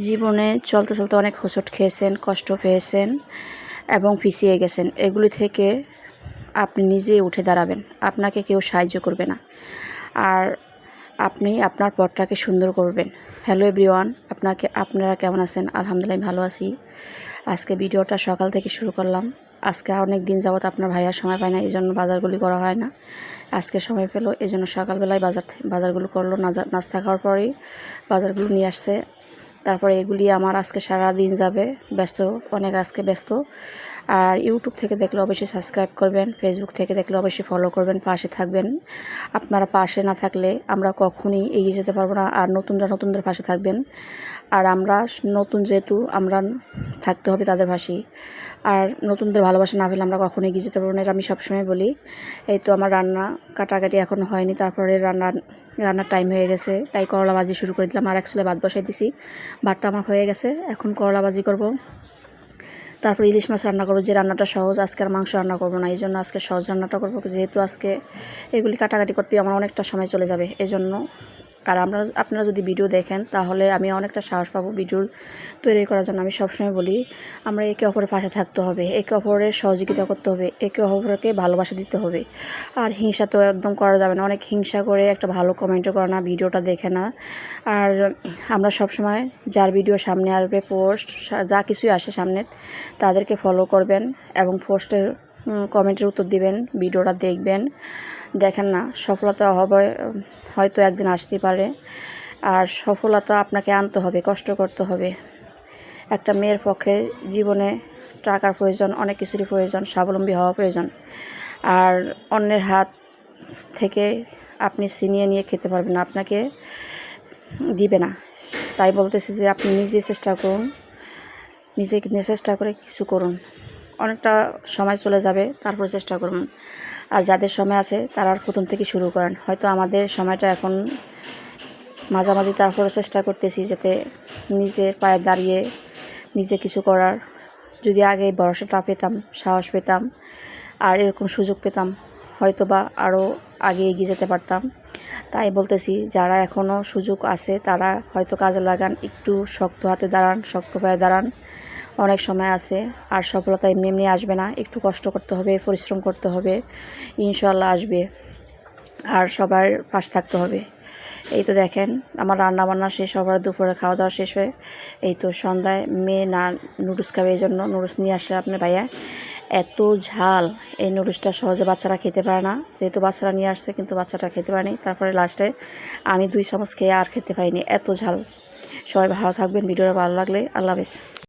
জীবনে চলতে চলতে অনেক হোঁচট খেয়েছেন, কষ্ট পেয়েছেন এবং পিছিয়ে গেছেন। এগুলি থেকে আপনি নিজে উঠে দাঁড়াবেন। আপনাকে কেউ সাহায্য করবে না। আর আপনি আপনার পথটাকে সুন্দর করবেন। হ্যালো এভরিওয়ান, আপনাকে, আপনারা কেমন আছেন? আলহামদুলিল্লাহ ভালো আছি। আজকে ভিডিওটা সকাল থেকে শুরু করলাম। আজকে অনেক দিন যাবত আপনার ভাইয়ার সময় পায় না এই জন্য বাজারগুলি করা হয় না। আজকে সময় পেল এই জন্য সকালবেলায় বাজার বাজারগুলো করল। নাস্তা খাওয়ার পরেই বাজারগুলো নিয়ে আসছে। তারপরে এগুলি আমার আজকে সারা দিন যাবে, ব্যস্ত, অনেক আজকে ব্যস্ত। আর ইউটিউব থেকে দেখলে অবশ্যই সাবস্ক্রাইব করবেন ফেসবুক থেকে দেখলে অবশ্যই ফলো করবেন, পাশে থাকবেন। আপনারা পাশে না থাকলে আমরা কখনই এগিয়ে যেতে পারব না, আর নতুনরা নতুনদের পাশে থাকবেন। আর আমরা নতুন যেহেতু, আমরা থাকতে হবে তাদের পাশেই। আর নতুনদের ভালোবাসা না পেলে আমরা কখনো এগিয়ে যেতে পারব না, এটা আমি সবসময় বলি। এই তো আমার রান্না কাটাকাটি এখনও হয়নি, তারপরে রান্না রান্নার টাইম হয়ে গেছে, তাই করলা ভাজি শুরু করে দিলাম। আর এক চুলে ভাত বসাই দিছি। ভাতটা আমার হয়ে গেছে, এখন করলা ভাজি করব। তারপর ইলিশ মাছ রান্না করব, যে রান্নাটা সহজ, আজকে আর মাংস রান্না করব না, এই জন্য আজকে সহজ রান্নাটা করব, যেহেতু আজকে এগুলি কাটাকাটি করতে আমার অনেকটা সময় চলে যাবে, এজন্য আর আমরা, আপনারা যদি ভিডিও দেখেন, তাহলে আমি অনেকটা সাহস পাবো ভিডিও তৈরি করার জন্য। আমি সবসময় বলি, আমরা একে অপরের পাশে থাকতে হবে, একে অপরের সহযোগিতা করতে হবে, একে অপরকে ভালোবাসা দিতে হবে। আর হিংসা তো একদম করা যাবে না। অনেক হিংসা করে একটা ভালো কমেন্টও করে না, ভিডিওটা দেখে না। আর আমরা সবসময় যার ভিডিও সামনে আসবে পোস্ট যা কিছুই আসে সামনে, তাদেরকে ফলো করবেন এবং পোস্টের কমেন্টের উত্তর দিবেন, ভিডিওটা দেখবেন। দেখেন না, সফলতা হবে, হয়তো একদিন আসতে পারে। আর সফলতা আপনাকে আনতে হবে, কষ্ট করতে হবে। একটা মেয়ের পক্ষে জীবনে টাকার প্রয়োজন, অনেক কিছুরই প্রয়োজন, স্বাবলম্বী হওয়া প্রয়োজন। আর অন্যের হাত থেকে আপনি ছিনিয়ে নিয়ে খেতে পারবেন, আপনাকে দিবে না। তাই বলতেছি যে, আপনি নিজে চেষ্টা করুন নিজে চেষ্টা করে কিছু করুন। অনেকটা সময় চলে যাবে, তারপরে চেষ্টা করুন আর যাদের সময় আছে, তারা আর প্রথম থেকে শুরু করেন। হয়তো আমাদের সময়টা এখন মাঝামাঝি তারপরে চেষ্টা করতেছি যাতে নিজের পায়ে দাঁড়িয়ে নিজে কিছু করার। যদি আগে ভরসাটা পেতাম, সাহস পেতাম, আর এরকম সুযোগ পেতাম হয়তো বা আরও আগে এগিয়ে যেতে পারতাম। তাই বলতেছি, যারা এখনও সুযোগ আছে, তারা হয়তো কাজে লাগান, একটু শক্ত হাতে দাঁড়ান, শক্ত পায়ে দাঁড়ান। অনেক সময় আছে, আর সফলতা এমনি এমনি আসবে না। একটু কষ্ট করতে হবে, পরিশ্রম করতে হবে ইনশাল্লাহ আসবে। আর সবার পাশ থাকতে হবে। এই তো দেখেন, আমার রান্না বান্না শেষ হবার দুপুরে খাওয়া দাওয়া শেষ হয়ে এই তো সন্ধ্যায় মেয়ে না নুডলস খাবে এই জন্য নুডলস নিয়ে আসে আপনার ভাইয়া। এত ঝাল, এই নুডলসটা সহজে বাচ্চারা খেতে পারে না। যেহেতু বাচ্চারা নিয়ে আসছে, কিন্তু বাচ্চাটা খেতে পারেনি। তারপরে লাস্টে আমি দুই চামচ খেয়ে আর খেতে পারিনি, এত ঝাল। সবাই ভালো থাকবেন, ভিডিওটা ভালো লাগলে আল্লাহ হাফেজ।